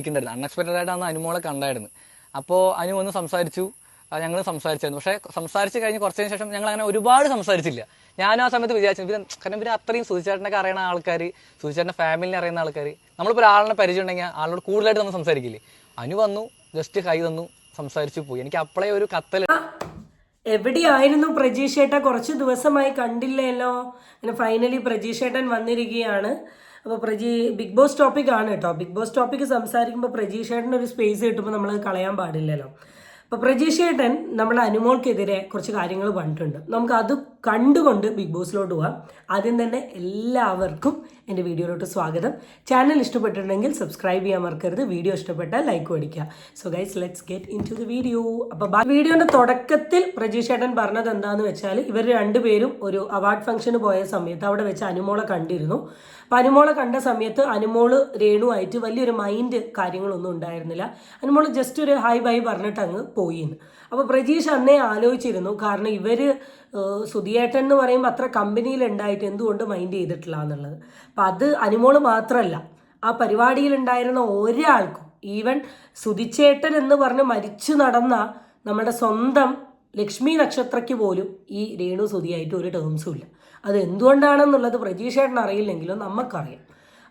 ഇരിക്കണ്ടായിരുന്നു. Unexpected ആയിട്ട് അന്ന് അനുമോളെ കണ്ടായിരുന്നു. അപ്പോൾ അനു ഒന്ന് സംസാരിച്ചു. ഞങ്ങൾ സംസാരിച്ചായിരുന്നു. പക്ഷേ സംസാരിച്ച് കഴിഞ്ഞ് കുറച്ചതിന് ശേഷം ഞങ്ങൾ അങ്ങനെ ഒരുപാട് സംസാരിച്ചില്ല. ഞാൻ ആ സമയത്ത് വിചാരിച്ചു പിന്നെ കാരണം പിന്നെ അത്രയും സുധിച്ചേട്ടനൊക്കെ അറിയണ ആൾക്കാർ സുധിച്ചേട്ടന്റെ ഫാമിലിനെ അറിയുന്ന ആൾക്കാർ നമ്മളിപ്പോൾ ഒരാളിനെ പരിചയം ഉണ്ടെങ്കിൽ ആളോട് കൂടുതലായിട്ട് നമ്മൾ സംസാരിക്കില്ലേ? അനു വന്നു ജസ്റ്റ് കൈ തന്നു സംസാരിച്ചു പോയി. എനിക്ക് അപ്പോഴേ ഒരു കത്തൽ എവിടെയായിരുന്നു പ്രജീഷ് ഏട്ടാ കുറച്ച് ദിവസമായി കണ്ടില്ലല്ലോ? ഫൈനലി പ്രജീഷേട്ടൻ വന്നിരിക്കുകയാണ്. അപ്പോൾ പ്രജി ബിഗ് ബോസ് ടോപ്പിക് ആണ് കേട്ടോ ബിഗ് ബോസ് ടോപ്പിക് സംസാരിക്കുമ്പോൾ പ്രജീഷേട്ടന് ഒരു സ്പേസ് കിട്ടുമ്പോൾ നമ്മൾ കളയാൻ പാടില്ലല്ലോ. അപ്പോൾ പ്രജീഷേട്ടൻ നമ്മുടെ അനുമോൾക്കെതിരെ കുറച്ച് കാര്യങ്ങൾ പറഞ്ഞിട്ടുണ്ട്. നമുക്ക് അത് കണ്ടുകൊണ്ട് ബിഗ് ബോസിലോട്ട് പോവാം. ആദ്യം തന്നെ എല്ലാവർക്കും എന്റെ വീഡിയോയിലോട്ട് സ്വാഗതം. ചാനൽ ഇഷ്ടപ്പെട്ടിട്ടുണ്ടെങ്കിൽ സബ്സ്ക്രൈബ് ചെയ്യാൻ മറക്കരുത്. വീഡിയോ ഇഷ്ടപ്പെട്ടാൽ ലൈക്ക് അടിക്കുക. So guys let's get into the video അപ്പോൾ വീഡിയോന്റെ തുടക്കത്തിൽ പ്രജീഷേട്ടൻ പറഞ്ഞത് എന്താണെന്ന് വെച്ചാൽ ഇവർ രണ്ടുപേരും ഒരു അവാർഡ് ഫംഗ്ഷന് പോയ സമയത്ത് അവിടെ വെച്ച് അനുമോളെ കണ്ടിരുന്നു. അപ്പം അനുമോളെ കണ്ട സമയത്ത് അനുമോൾ രേണുവായിട്ട് വലിയൊരു മൈൻഡ് കാര്യങ്ങളൊന്നും ഉണ്ടായിരുന്നില്ല. അനുമോൾ ജസ്റ്റ് ഒരു ഹായ് ബൈ പറഞ്ഞിട്ട് അങ്ങ് പോയിന്ന്. അപ്പോൾ പ്രജീഷ് അന്നേ ആലോചിച്ചിരുന്നു കാരണം ഇവർ സുധിയേട്ടൻ എന്ന് പറയുമ്പോൾ അത്ര കമ്പനിയിലുണ്ടായിട്ട് എന്തുകൊണ്ട് മൈൻഡ് ചെയ്തിട്ടില്ല എന്നുള്ളത്. അപ്പം അത് അനുമോൾ മാത്രമല്ല ആ പരിപാടിയിലുണ്ടായിരുന്ന ഒരാൾക്കും ഈവൻ സുധിച്ചേട്ടൻ എന്ന് പറഞ്ഞ് മരിച്ചു നടന്ന നമ്മുടെ സ്വന്തം ലക്ഷ്മി നക്ഷത്രയ്ക്ക് പോലും ഈ രേണു സുധിയായിട്ട് ഒരു ടേംസും ഇല്ല. അത് എന്തുകൊണ്ടാണെന്നുള്ളത് പ്രജീഷേട്ടൻ അറിയില്ലെങ്കിലും നമുക്കറിയാം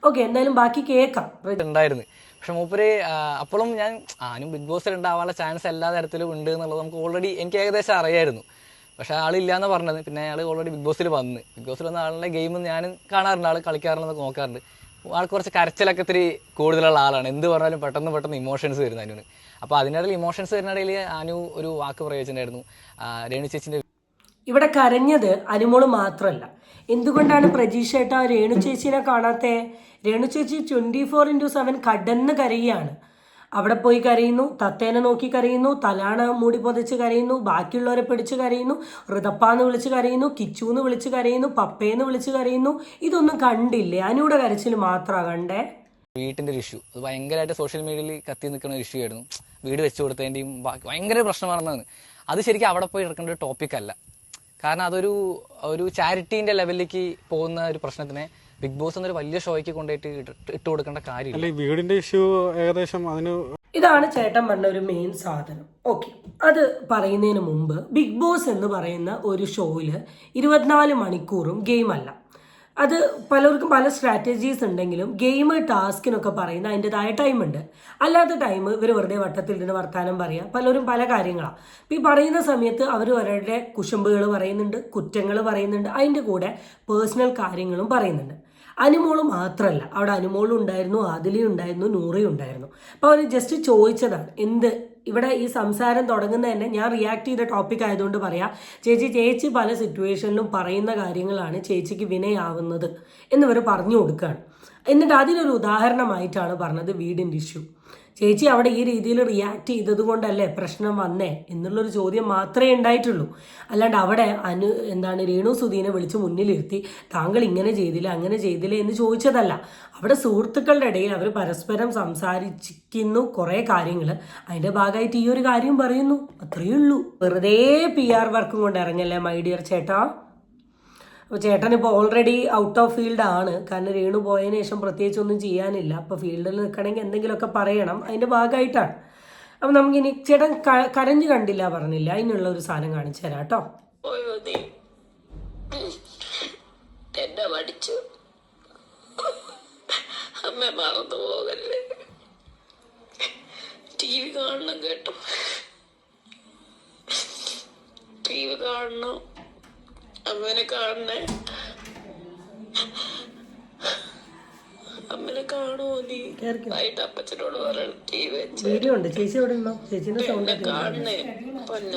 ഓക്കെ എന്തായാലും ബാക്കി കേൾക്കാം. ഉണ്ടായിരുന്നു. പക്ഷെ മൂപ്പര് അപ്പോഴും ഞാൻ ആനും ബിഗ് ബോസിൽ ഉണ്ടാവാനുള്ള ചാൻസ് എല്ലാ തരത്തിലും ഉണ്ട് എന്നുള്ളത് നമുക്ക് ഓൾറെഡി എനിക്ക് ഏകദേശം അറിയായിരുന്നു. പക്ഷെ ആളില്ല എന്ന് പറഞ്ഞത്. പിന്നെ അയാൾ ഓൾറെഡി ബിഗ് ബോസിൽ വന്ന്. ബിഗ് ബോസിൽ വന്ന ആളുടെ ഗെയിം ഞാൻ കാണാറുണ്ട് ആൾ കളിക്കാറുണ്ടെന്നൊക്കെ നോക്കാറുണ്ട്. ആൾ കുറച്ച് കരച്ചിലൊക്കെ ഇത്തിരി കൂടുതലുള്ള ആളാണ്. എന്ത് പറഞ്ഞാലും പെട്ടെന്ന് പെട്ടെന്ന് ഇമോഷൻസ് വരുന്ന അനുവിന്. അപ്പോൾ അതിനിടയിൽ ഇമോഷൻസ് വരുന്നിടയിൽ അനു ഒരു വാക്ക് പ്രയോഗിച്ചിട്ടുണ്ടായിരുന്നു. രേണു ചേച്ചിന്റെ ഇവിടെ കരഞ്ഞത് അനുമോൾ മാത്രമല്ല. എന്തുകൊണ്ടാണ് പ്രജീഷ് ഏട്ടാ രേണു ചേച്ചിനെ കാണാത്തേ? രേണു ചേച്ചി ട്വന്റി ഫോർ ഇന്റു സെവൻ കടന്ന് കരയുകയാണ്. അവിടെ പോയി കരയുന്നു തത്തേനെ നോക്കി കരയുന്നു തലാണ മൂടി പൊതിച്ച് കരയുന്നു ബാക്കിയുള്ളവരെ പിടിച്ച് കരയുന്നു ഋതപ്പാന്ന് വിളിച്ച് കരയുന്നു കിച്ചൂന്ന് വിളിച്ച് കരയുന്നു പപ്പേന്ന് വിളിച്ച് കരയുന്നു. ഇതൊന്നും കണ്ടില്ലേ? അനൂടെ കരച്ചിൽ മാത്രമാണ് കണ്ടേ. വീട്ടിന്റെ ഒരു ഇഷ്യൂ അത് ഭയങ്കരമായിട്ട് സോഷ്യൽ മീഡിയയിൽ കത്തി നിൽക്കുന്ന ഒരു ഇഷ്യൂ ആയിരുന്നു. വീട് വെച്ച് കൊടുത്തതിന്റെയും ഭയങ്കര പ്രശ്നമാണെന്നാണ്. അത് ശരിക്കും അവിടെ പോയി എടുക്കേണ്ട ഒരു ടോപ്പിക് അല്ല. കാരണം അതൊരു ഒരു ചാരിറ്റീന്റെ ലെവലിലേക്ക് പോകുന്ന ഒരു പ്രശ്നത്തിനെ ബിഗ് ബോസ് എന്നൊരു വലിയ ഷോയ്ക്ക് കൊണ്ടുപോയിട്ട് ഇട്ട് കൊടുക്കേണ്ട കാര്യമില്ല. അല്ല വീടിന്റെ ഇഷ്യൂ ഏകദേശം അതിന് ഇതാണ് ചേട്ടൻ പറഞ്ഞ ഒരു മെയിൻ സാധനം. ഓക്കെ അത് പറയുന്നതിന് മുമ്പ് ബിഗ് ബോസ് എന്ന് പറയുന്ന ഒരു ഷോയിൽ ഇരുപത്തിനാല് മണിക്കൂറും ഗെയിം അല്ല. അത് പലർക്കും പല സ്ട്രാറ്റജീസ് ഉണ്ടെങ്കിലും ഗെയിം ടാസ്കിനൊക്കെ പറയുന്ന അതിന്റെതായ ടൈമുണ്ട് അല്ലാത്ത ടൈം ഇവർ വെറുതെ വട്ടത്തിൽ ഇരുന്ന് വർത്താനം പറയുക പലരും പല കാര്യങ്ങളാണ് അപ്പം ഈ പറയുന്ന സമയത്ത് അവർ അവരുടെ കുശുമ്പുകൾ പറയുന്നുണ്ട് കുറ്റങ്ങൾ പറയുന്നുണ്ട് അതിന്റെ കൂടെ പേഴ്സണൽ കാര്യങ്ങളും പറയുന്നുണ്ട്. അനുമോൾ മാത്രമല്ല അവിടെ അനുമോളും ഉണ്ടായിരുന്നു ആദിലി ഉണ്ടായിരുന്നു നൂറി ഉണ്ടായിരുന്നു. അപ്പോൾ അവർ ജസ്റ്റ് ചോദിച്ചതാണ് എന്ത്? ഇവിടെ ഈ സംസാരം തുടങ്ങുന്ന തന്നെ ഞാൻ റിയാക്ട് ചെയ്ത ടോപ്പിക് ആയതുകൊണ്ട് പറയാം. ചേച്ചി ചേച്ചി പല സിറ്റുവേഷനിലും പറയുന്ന കാര്യങ്ങളാണ് ചേച്ചിക്ക് വിനയാവുന്നത് എന്നിവർ പറഞ്ഞു കൊടുക്കുകയാണ് എന്നിട്ട് അതിനൊരു ഉദാഹരണമായിട്ടാണ് പറഞ്ഞത് വീടിന്റെ ഇഷ്യൂ ചേച്ചി അവിടെ ഈ രീതിയിൽ റിയാക്ട് ചെയ്തത് കൊണ്ടല്ലേ പ്രശ്നം വന്നേ എന്നുള്ളൊരു ചോദ്യം മാത്രമേ ഉണ്ടായിട്ടുള്ളൂ. അല്ലാണ്ട് അവിടെ അനു എന്താണ് രേണു സുധീനെ വിളിച്ച് മുന്നിലിരുത്തി താങ്കൾ ഇങ്ങനെ ചെയ്തില്ല അങ്ങനെ ചെയ്തില്ല എന്ന് ചോദിച്ചതല്ല. അവിടെ സുഹൃത്തുക്കളുടെ ഇടയിൽ അവർ പരസ്പരം സംസാരിച്ചിരിക്കുന്നു കുറേ കാര്യങ്ങൾ അതിന്റെ ഭാഗമായിട്ട് ഈ ഒരു കാര്യം പറയുന്നു. അത്രയേ ഉള്ളൂ. വെറുതെ പി ആർ വർക്കും കൊണ്ട് ഇറങ്ങല്ലേ മൈ ഡിയർ ചേട്ടാ? അപ്പോൾ ചേട്ടൻ ഇപ്പോൾ ഓൾറെഡി ഔട്ട് ഓഫ് ഫീൽഡ് ആണ്. കാരണം രേണു പോയതിനു ശേഷം പ്രത്യേകിച്ച് ഒന്നും ചെയ്യാനില്ല. അപ്പോൾ ഫീൽഡിൽ നിൽക്കണമെങ്കിൽ എന്തെങ്കിലുമൊക്കെ പറയണം. അതിന്റെ ഭാഗമായിട്ടാണ്. അപ്പം നമുക്കിനി ചേട്ടൻ കരഞ്ഞു കണ്ടില്ല പറഞ്ഞില്ല. അതിനുള്ള ഒരു സാധനം കാണിച്ചു തരാം കേട്ടോ. എന്നെ മടിച്ചു. അമ്മ മറന്നു പോകല്ലേ? ടി വി കാണണം കേട്ടോ. ടി വി കാണണം. അമ്മനെ കാണണേ. അമ്മനെ കാണുമോ നീ. വൈകിട്ട് അപ്പച്ചനോട് പറയണം. ടി വെച്ച് ചേച്ചി എവിടെ ഉണ്ടോ? ചേച്ചീന്റെ സൗണ്ട് കാണണേ. പൊന്ന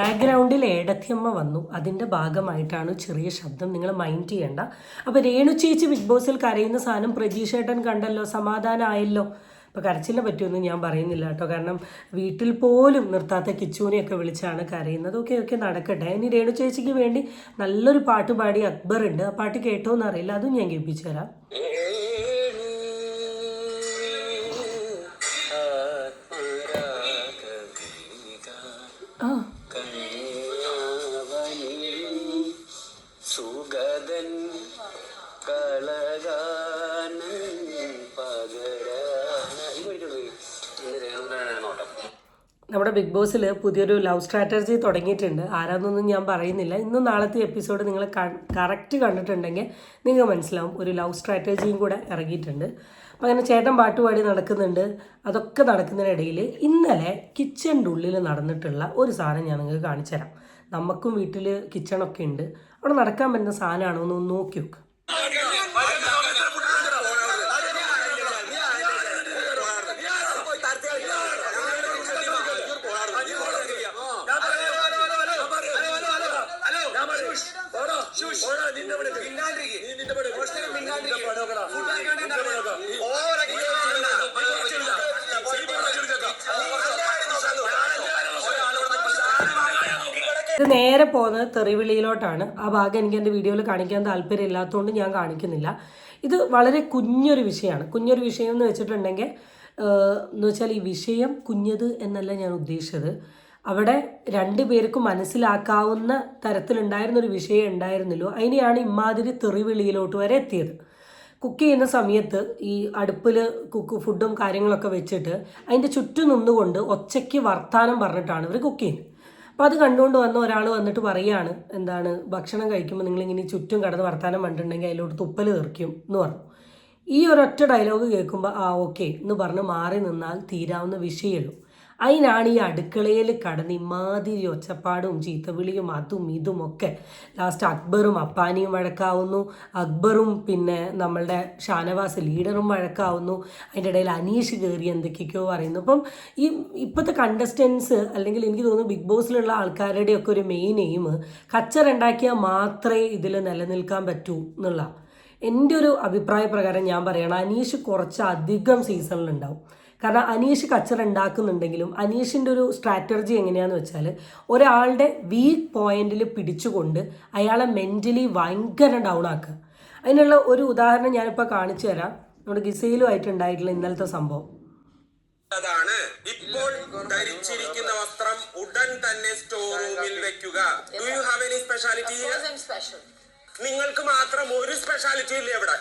ബാക്ക്ഗ്രൗണ്ടിൽ ഏടത്തിയമ്മ വന്നു. അതിന്റെ ഭാഗമായിട്ടാണ് ചെറിയ ശബ്ദം. നിങ്ങൾ മൈൻഡ് ചെയ്യേണ്ട. അപ്പോൾ രേണു ചേച്ചി ബിഗ് ബോസിൽ കരയുന്ന സാധനം പ്രജീഷേട്ടൻ കണ്ടല്ലോ? സമാധാനമായല്ലോ അപ്പോൾ കരച്ചിലിനെ പറ്റുമെന്ന് ഞാൻ പറയുന്നില്ല കേട്ടോ. കാരണം വീട്ടിൽ പോലും നിർത്താത്ത കിച്ചൂനെയൊക്കെ വിളിച്ചാണ് കരയുന്നത്. ഓക്കെ ഓക്കെ നടക്കട്ടെ. ഇനി രേണു ചേച്ചിക്ക് വേണ്ടി നല്ലൊരു പാട്ട് പാടി അക്ബർ ഉണ്ട്. ആ പാട്ട് കേട്ടോ എന്നറിയില്ല. അതും ഞാൻ കേൾപ്പിച്ചു തരാം. ആ. സുഗതൻ കളകാനൻ നമ്മുടെ ബിഗ് ബോസിൽ പുതിയൊരു ലവ് സ്ട്രാറ്റജി തുടങ്ങിയിട്ടുണ്ട്. ആരാന്നൊന്നും ഞാൻ പറയുന്നില്ല. ഇന്നും നാളത്തെ എപ്പിസോഡ് നിങ്ങൾ കറക്റ്റ് കണ്ടിട്ടുണ്ടെങ്കിൽ നിങ്ങൾക്ക് മനസ്സിലാവും. ഒരു ലവ് സ്ട്രാറ്റജിയും കൂടെ ഇറങ്ങിയിട്ടുണ്ട്. അപ്പം അങ്ങനെ ചേട്ടൻ പാട്ടുപാടി നടക്കുന്നുണ്ട്. അതൊക്കെ നടക്കുന്നതിനിടയിൽ ഇന്നലെ കിച്ചണിന്റെ ഉള്ളിൽ നടന്നിട്ടുള്ള ഒരു സാധനം ഞാൻ നിങ്ങൾക്ക് കാണിച്ചു തരാം. നമുക്കും വീട്ടിൽ കിച്ചണൊക്കെ ഉണ്ട്. അവിടെ നടക്കാൻ പറ്റുന്ന സാധനമാണോ ഒന്ന് നോക്കി നോക്ക്. ഇത് നേരെ പോകുന്നത് തെറിവിളിയിലോട്ടാണ്. ആ ഭാഗം എനിക്ക് എന്റെ വീഡിയോയിൽ കാണിക്കാൻ താല്പര്യമില്ലാത്തതുകൊണ്ട് ഞാൻ കാണിക്കുന്നില്ല. ഇത് വളരെ കുഞ്ഞൊരു വിഷയമാണ്. കുഞ്ഞൊരു വിഷയം എന്ന് വെച്ചിട്ടുണ്ടെങ്കിൽ എന്ന് വെച്ചാൽ ഈ വിഷയം കുഞ്ഞത് എന്നല്ല ഞാൻ ഉദ്ദേശിച്ചത്. അവിടെ രണ്ടു പേർക്കും മനസ്സിലാക്കാവുന്ന തരത്തിലുണ്ടായിരുന്ന ഒരു വിഷയം ഉണ്ടായിരുന്നല്ലോ. അതിനെയാണ് ഇമാതിരി തെറിവിളിയിലോട്ട് വരെ എത്തിയത്. കുക്ക് ചെയ്യുന്ന സമയത്ത് ഈ അടുപ്പിൽ കുക്ക് ഫുഡും കാര്യങ്ങളൊക്കെ വെച്ചിട്ട് അതിന്റെ ചുറ്റും നിന്നുകൊണ്ട് ഒച്ചയ്ക്ക് വർത്താനം പറഞ്ഞിട്ടാണ് ഇവർ കുക്ക് ചെയ്യുന്നത്. അപ്പോൾ അത് കണ്ടുകൊണ്ട് വന്ന ഒരാൾ വന്നിട്ട് പറയാണ് എന്താണ് ഭക്ഷണം കഴിക്കുമ്പോൾ നിങ്ങളിങ്ങനെ ചുറ്റും കടന്ന് വർത്താനം കണ്ടിട്ടുണ്ടെങ്കിൽ അതിലോട്ട് തുപ്പൽ തീർക്കും എന്ന് പറഞ്ഞു. ഈ ഒരൊറ്റ ഡയലോഗ് കേൾക്കുമ്പോൾ ആ ഓക്കെ എന്ന് പറഞ്ഞ് മാറി നിന്നാൽ തീരാവുന്ന വിഷയമുള്ളൂ അതിനാണ് ഈ അടുക്കളയിൽ കടന്ന് ഇമാതിരി ഒച്ചപ്പാടും ചീത്തവിളിയും അതും ഇതും ഒക്കെ. ലാസ്റ്റ് അക്ബറും അപ്പാനിയും വഴക്കാവുന്നു. അക്ബറും പിന്നെ നമ്മളുടെ ഷാനവാസ് ലീഡറും വഴക്കാവുന്നു. അതിന്റെ ഇടയിൽ അനീഷ് കയറി എന്തൊക്കെയൊക്കെയോ പറയുന്നു. അപ്പം ഈ ഇപ്പോഴത്തെ കണ്ടസ്റ്റൻസ് അല്ലെങ്കിൽ എനിക്ക് തോന്നുന്നു ബിഗ് ബോസിലുള്ള ആൾക്കാരുടെയൊക്കെ ഒരു മെയിൻ എയിം കച്ചറുണ്ടാക്കിയാൽ മാത്രമേ ഇതിൽ നിലനിൽക്കാൻ പറ്റൂ എന്നുള്ള. എന്റെ ഒരു അഭിപ്രായ പ്രകാരം ഞാൻ പറയണം അനീഷ് കുറച്ച് അധികം സീസണിലുണ്ടാവും കാരണം അനീഷ് കച്ചറ ഉണ്ടാക്കുന്നുണ്ടെങ്കിലും അനീഷിന്റെ ഒരു സ്ട്രാറ്റജി എങ്ങനെയാന്ന് വെച്ചാൽ ഒരാളുടെ വീക്ക് പോയിന്റിൽ പിടിച്ചുകൊണ്ട് അയാളെ മെന്റലി ഭയങ്കര ഡൗൺ ആക്കുക. അതിനുള്ള ഒരു ഉദാഹരണം ഞാനിപ്പോൾ കാണിച്ചു തരാം. നമ്മുടെ ഗിസയിലുമായിട്ട് ഉണ്ടായിട്ടുള്ള ഇന്നലത്തെ സംഭവം. അതാണ്. ഇപ്പോൾ ധരിച്ചിരിക്കുന്ന വസ്ത്രം ഉടൻ തന്നെ സ്റ്റോർ റൂമിൽ വെക്കുക. Do you have any speciality നിങ്ങൾക്ക് മാത്രം ഒരു സ്പെഷ്യാലിറ്റി ഇല്ലേ ഇവിടെ?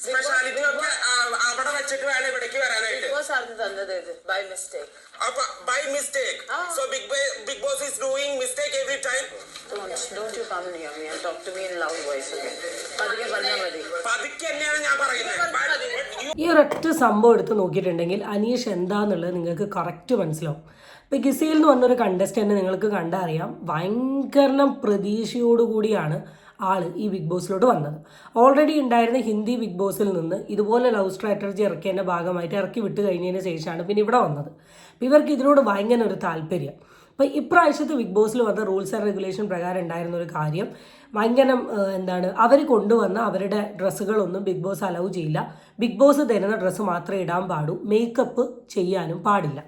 സ്പെഷ്യാലിറ്റി ഒക്കെ ആ, അവിടെ വെച്ചിട്ട് വേണം ഇവിടേക്ക് വരാനായിട്ട്. ബോസ് ആണ് തന്നത് ഇത് ബൈ മിസ്റ്റേക്ക് അപ്പൊ by mistake so big big boss is doing mistake every time don't you come near me talk to me in love voice okay പതുക്കെ പറഞ്ഞാൽ മതി. പതുക്കെ ഞാൻ പറയുന്നത്. ഈ ഒരൊറ്റ സംഭവം എടുത്ത് നോക്കിയിട്ടുണ്ടെങ്കിൽ അനീഷ് എന്താന്നുള്ളത് നിങ്ങൾക്ക് കറക്റ്റ് മനസ്സിലാവും. ഇപ്പൊ ഗിസയിൽ എന്ന് പറഞ്ഞൊരു കണ്ടസ്റ്റന്റ് നിങ്ങൾക്ക് കണ്ടറിയാം. ഭയങ്കര പ്രതീക്ഷയോടുകൂടിയാണ് ആൾ ഈ ബിഗ് ബോസിലോട്ട് വന്നത്. ഓൾറെഡി ഉണ്ടായിരുന്ന ഹിന്ദി ബിഗ് ബോസിൽ നിന്ന് ഇതുപോലെ ലവ് സ്ട്രാറ്റജി ഇറക്കിയതിന്റെ ഭാഗമായിട്ട് ഇറക്കി വിട്ട് കഴിഞ്ഞതിന് ശേഷമാണ് പിന്നെ ഇവിടെ വന്നത്. ഇവർക്ക് ഇതിനോട് ഭയങ്കര ഒരു താല്പര്യം. അപ്പോൾ ഇപ്രാവശ്യത്തെ ബിഗ് ബോസിൽ വന്ന റൂൾസ് ആൻഡ് റെഗുലേഷൻ പ്രകാരം ഉണ്ടായിരുന്ന ഒരു കാര്യം ഭയങ്കര എന്താണ് അവർ കൊണ്ടുവന്ന അവരുടെ ഡ്രസ്സുകളൊന്നും ബിഗ് ബോസ് അലൗ ചെയ്യില്ല. ബിഗ് ബോസ് തരുന്ന ഡ്രസ്സ് മാത്രമേ ഇടാൻ പാടൂ മേക്കപ്പ് ചെയ്യാനും പാടില്ല.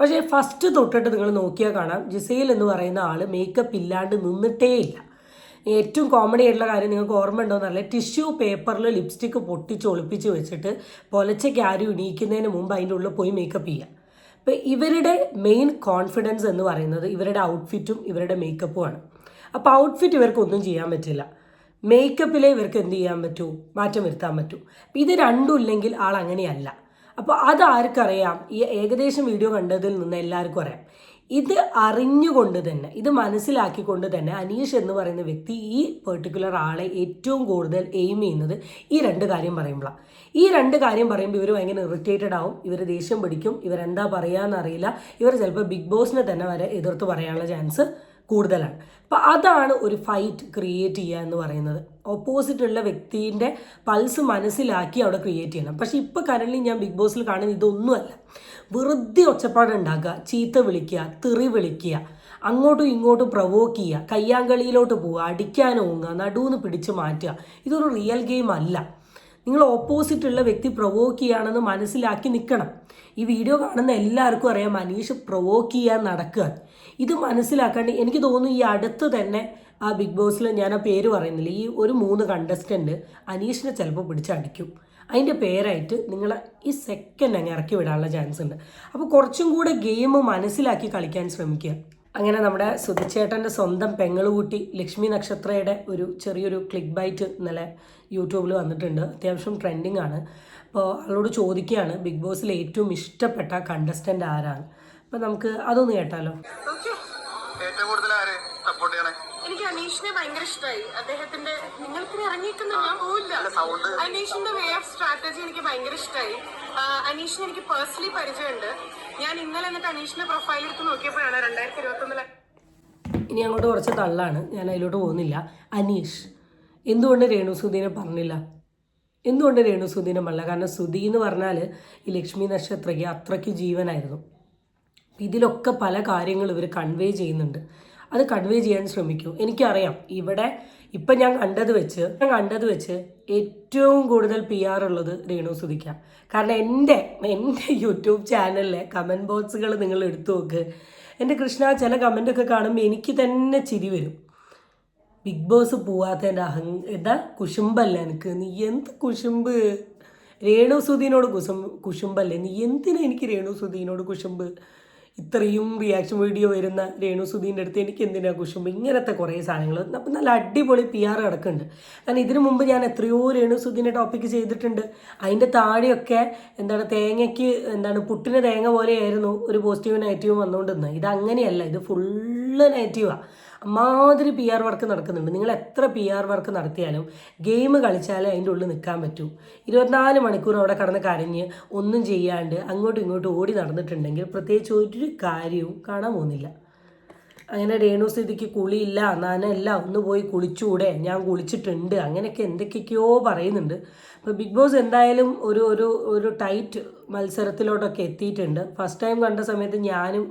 പക്ഷേ ഫസ്റ്റ് തൊട്ടിട്ട് നിങ്ങൾ നോക്കിയാൽ കാണാം ജിസയിൽ എന്ന് പറയുന്ന ആൾ മേക്കപ്പ് ഇല്ലാണ്ട് നിന്നിട്ടേ ഇല്ല ഏറ്റവും കോമഡി ആയിട്ടുള്ള കാര്യം നിങ്ങൾക്ക് ഓർമ്മ ഉണ്ടോയെന്നല്ല ടിഷ്യൂ പേപ്പറിൽ ലിപ്സ്റ്റിക്ക് പൊട്ടിച്ച് ഒളിപ്പിച്ച് വെച്ചിട്ട് പൊലച്ചയ്ക്ക് ആരും ഇണീക്കുന്നതിന് മുമ്പ് അതിന്റെ ഉള്ളിൽ പോയി മേക്കപ്പ് ചെയ്യുക അപ്പോൾ ഇവരുടെ മെയിൻ കോൺഫിഡൻസ് എന്ന് പറയുന്നത് ഇവരുടെ ഔട്ട്ഫിറ്റും ഇവരുടെ മേക്കപ്പുമാണ് അപ്പോൾ ഔട്ട്ഫിറ്റ് ഇവർക്കൊന്നും ചെയ്യാൻ പറ്റില്ല. മേക്കപ്പിലെ ഇവർക്ക് എന്ത് ചെയ്യാൻ പറ്റൂ? മാറ്റം വരുത്താൻ പറ്റൂ. ഇത് രണ്ടും ഇല്ലെങ്കിൽ ആൾ അങ്ങനെയല്ല. അപ്പോൾ അത് ആർക്കറിയാം? ഈ ഏകദേശം വീഡിയോ കണ്ടതിൽ നിന്ന് എല്ലാവർക്കും അറിയാം. ഇത് അറിഞ്ഞുകൊണ്ട് തന്നെ ഇത് മനസ്സിലാക്കിക്കൊണ്ട് തന്നെ അനീഷ് എന്ന് പറയുന്ന വ്യക്തി ഈ പെർട്ടിക്കുലർ ആളെ ഏറ്റവും കൂടുതൽ എയിം ചെയ്യുന്നത് ഈ രണ്ട് കാര്യം പറയുമ്പോഴാണ് ഈ രണ്ട് കാര്യം പറയുമ്പോൾ ഇവർ ഭയങ്കര ഇറിറ്റേറ്റഡ് ആവും ഇവർ ദേഷ്യം പിടിക്കും ഇവരെന്താ പറയാന്നറിയില്ല ഇവർ ചിലപ്പോൾ ബിഗ് ബോസിനെ തന്നെ വരെ എതിർത്ത് പറയാനുള്ള ചാൻസ് കൂടുതലാണ്. അപ്പം അതാണ് ഒരു ഫൈറ്റ് ക്രിയേറ്റ് ചെയ്യുക എന്ന് പറയുന്നത്. ഓപ്പോസിറ്റ് ഉള്ള വ്യക്തിന്റെ പൾസ് മനസ്സിലാക്കി അവിടെ ക്രിയേറ്റ് ചെയ്യണം. പക്ഷേ ഇപ്പോൾ കറന്റ് ഞാൻ ബിഗ് ബോസിൽ കാണുന്ന ഇതൊന്നുമല്ല. വെറുതെ ഒച്ചപ്പാടുണ്ടാക്കുക ചീത്ത വിളിക്കുക തെറി വിളിക്കുക അങ്ങോട്ടും ഇങ്ങോട്ടും പ്രവോക്ക് ചെയ്യുക കയ്യാങ്കളിയിലോട്ട് പോവുക അടിക്കാനോങ്ങുക നടുവെന്ന് പിടിച്ച് മാറ്റുക ഇതൊരു റിയൽ ഗെയിം അല്ല. നിങ്ങൾ ഓപ്പോസിറ്റുള്ള വ്യക്തി പ്രൊവോക്ക് ചെയ്യുകയാണെന്ന് മനസ്സിലാക്കി നിൽക്കണം. ഈ വീഡിയോ കാണുന്ന എല്ലാവർക്കും അറിയാം മനീഷ് പ്രൊവോക്ക് ചെയ്യാൻ നടക്കുക ഇത് മനസ്സിലാക്കാണ്ട് എനിക്ക് തോന്നുന്നു ഈ അടുത്ത് തന്നെ ആ ബിഗ് ബോസിൽ ഞാൻ ആ പേര് പറയുന്നില്ല. ഈ ഒരു മൂന്ന് കണ്ടസ്റ്റന്റ് അനീഷിനെ ചിലപ്പോൾ പിടിച്ചടിക്കും. അതിന്റെ പേരായിട്ട് നിങ്ങൾ ഈ സെക്കൻഡ് അങ്ങ് ഇറക്കി വിടാനുള്ള ചാൻസ് ഉണ്ട്. അപ്പോൾ കുറച്ചും കൂടെ ഗെയിം മനസ്സിലാക്കി കളിക്കാൻ ശ്രമിക്കുക. അങ്ങനെ നമ്മുടെ സുധിച്ചേട്ടന്റെ സ്വന്തം പെങ്ങളുകൂട്ടി ലക്ഷ്മി നക്ഷത്രയുടെ ഒരു ചെറിയൊരു ക്ലിക്ക് ബൈറ്റ് ഇന്നലെ യൂട്യൂബിൽ വന്നിട്ടുണ്ട്. അത്യാവശ്യം ട്രെൻഡിങ് ആണ്. അപ്പോൾ ആളോട് ചോദിക്കുകയാണ് ബിഗ് ബോസിൽ ഏറ്റവും ഇഷ്ടപ്പെട്ട കണ്ടസ്റ്റന്റ് ആരാണ്? അപ്പോൾ നമുക്ക് അതൊന്ന് കേട്ടാലോ. ഏറ്റവും കൂടുതൽ ആര് സപ്പോർട്ട് ചെയ്യണേ? അനീഷിനെ ഭയങ്കര ഇഷ്ടമായി അദ്ദേഹത്തിന്റെ നിങ്ങൾക്ക് ഇറങ്ങിയിട്ടുണ്ട് ഞാൻ പോവില്ല അനീഷിന്റെ വേ ഓഫ് സ്ട്രാറ്റജി എനിക്ക് ഭയങ്കര ഇഷ്ടമായി അനീഷിനെ എനിക്ക് പേഴ്സണലി പരിചയമുണ്ട്. ഞാൻ ഇന്നലെ എന്നിട്ട് അനീഷിന്റെ പ്രൊഫൈൽ എടുത്ത് നോക്കിയപ്പോഴാണ് രണ്ടായിരത്തി ഇരുപത്തി ഒന്നിലെ ഇനി അങ്ങോട്ട് കുറച്ച് തള്ളാണ്. ഞാൻ അതിലോട്ട് പോകുന്നില്ല. അനീഷ് എന്തുകൊണ്ട് രേണു സുധീനെ പറഞ്ഞില്ല? എന്തുകൊണ്ട് രേണു സുധീനെ പറഞ്ഞില്ല? കാരണം സുധി എന്ന് പറഞ്ഞാൽ ഈ ലക്ഷ്മി നക്ഷത്രയ്ക്ക് അത്രയ്ക്ക് ജീവനായിരുന്നു. ഇതിലൊക്കെ പല കാര്യങ്ങൾ ഇവർ കൺവേ ചെയ്യുന്നുണ്ട്. അത് കൺവേ ചെയ്യാൻ ശ്രമിക്കൂ. എനിക്കറിയാം. ഇവിടെ ഇപ്പം ഞാൻ കണ്ടത് വെച്ച് ഞാൻ കണ്ടത് വെച്ച് ഏറ്റവും കൂടുതൽ പി ആർ ഉള്ളത് രേണു സുധിക്ക. കാരണം എന്റെ എന്റെ യൂട്യൂബ് ചാനലിലെ കമന്റ് ബോക്സുകൾ നിങ്ങൾ എടുത്തു നോക്ക്. എന്റെ കൃഷ്ണ ചില കമന്റൊക്കെ കാണുമ്പോൾ എനിക്ക് തന്നെ ചിരി വരും. ബിഗ് ബോസ് പോവാത്തതിന്റെ അഹം എന്താ? കുശുമ്പല്ല എനിക്ക്? നീ എന്ത് കുശുമ്പ്? രേണു സുധീനോട് കുശും കുശുമ്പല്ലേ? നീ എന്തിനാ എനിക്ക് രേണു സുധീനോട് കുശുമ്പ്? ഇത്രയും റിയാക്ഷൻ വീഡിയോ വരുന്ന രേണു സുധീന്റെ അടുത്ത് എനിക്ക് എന്തിനാ കുശുമ്പ്? ഇങ്ങനത്തെ കുറേ സാധനങ്ങൾ അപ്പം നല്ല അടിപൊളി പി ആർ കിടക്കുന്നുണ്ട് കാരണം ഇതിനു മുമ്പ് ഞാൻ എത്രയോ രേണു സുധീന്റെ ടോപ്പിക്ക് ചെയ്തിട്ടുണ്ട്. അതിന്റെ താഴെയൊക്കെ എന്താണ് തേങ്ങയ്ക്ക് എന്താണ് പുട്ടിന് തേങ്ങ പോലെയായിരുന്നു ഒരു പോസിറ്റീവ് നെഗറ്റീവ് വന്നുകൊണ്ടിരുന്നത്. ഇത് അങ്ങനെയല്ല ഇത് ഫുള്ള് നെഗറ്റീവാണ് അമ്മാതിരി പി ആർ വർക്ക് നടക്കുന്നുണ്ട്. നിങ്ങൾ എത്ര പി ആർ വർക്ക് നടത്തിയാലും ഗെയിം കളിച്ചാലേ അതിന്റെ ഉള്ളിൽ നിൽക്കാൻ പറ്റൂ. ഇരുപത്തിനാല് മണിക്കൂർ അവിടെ കടന്ന് കരഞ്ഞ് ഒന്നും ചെയ്യാണ്ട് അങ്ങോട്ടും ഇങ്ങോട്ടും ഓടി നടന്നിട്ടുണ്ടെങ്കിൽ പ്രത്യേകിച്ച് ഒരു കാര്യവും കാണാൻ പോകുന്നില്ല. അങ്ങനെ രേണു സ്ഥിതിക്ക് കുളിയില്ല നനല്ല ഒന്ന് പോയി കുളിച്ചുകൂടെ ഞാൻ കുളിച്ചിട്ടുണ്ട്. അങ്ങനെയൊക്കെ എന്തൊക്കെയൊക്കെയോ പറയുന്നുണ്ട്. അപ്പോൾ ബിഗ് ബോസ് എന്തായാലും ഒരു ഒരു ഒരു ടൈറ്റ് മത്സരത്തിലോട്ടൊക്കെ എത്തിയിട്ടുണ്ട്. ഫസ്റ്റ് ടൈം കണ്ട സമയത്ത് ഞാനും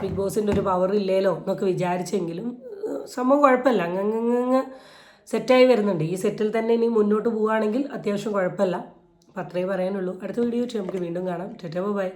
ബിഗ് ബോസിന്റെ ഒരു പവർ ഇല്ലേലോ എന്നൊക്കെ വിചാരിച്ചെങ്കിലും സംഭവം കുഴപ്പമില്ല. അങ്ങ് സെറ്റായി വരുന്നുണ്ട്. ഈ സെറ്റിൽ തന്നെ ഇനി മുന്നോട്ട് പോവുകയാണെങ്കിൽ അത്യാവശ്യം കുഴപ്പമില്ല. അപ്പം അത്രയേ പറയാനുള്ളൂ. അടുത്ത വീഡിയോ നമുക്ക് വീണ്ടും കാണാം. ടെറ്റോ ബൈ.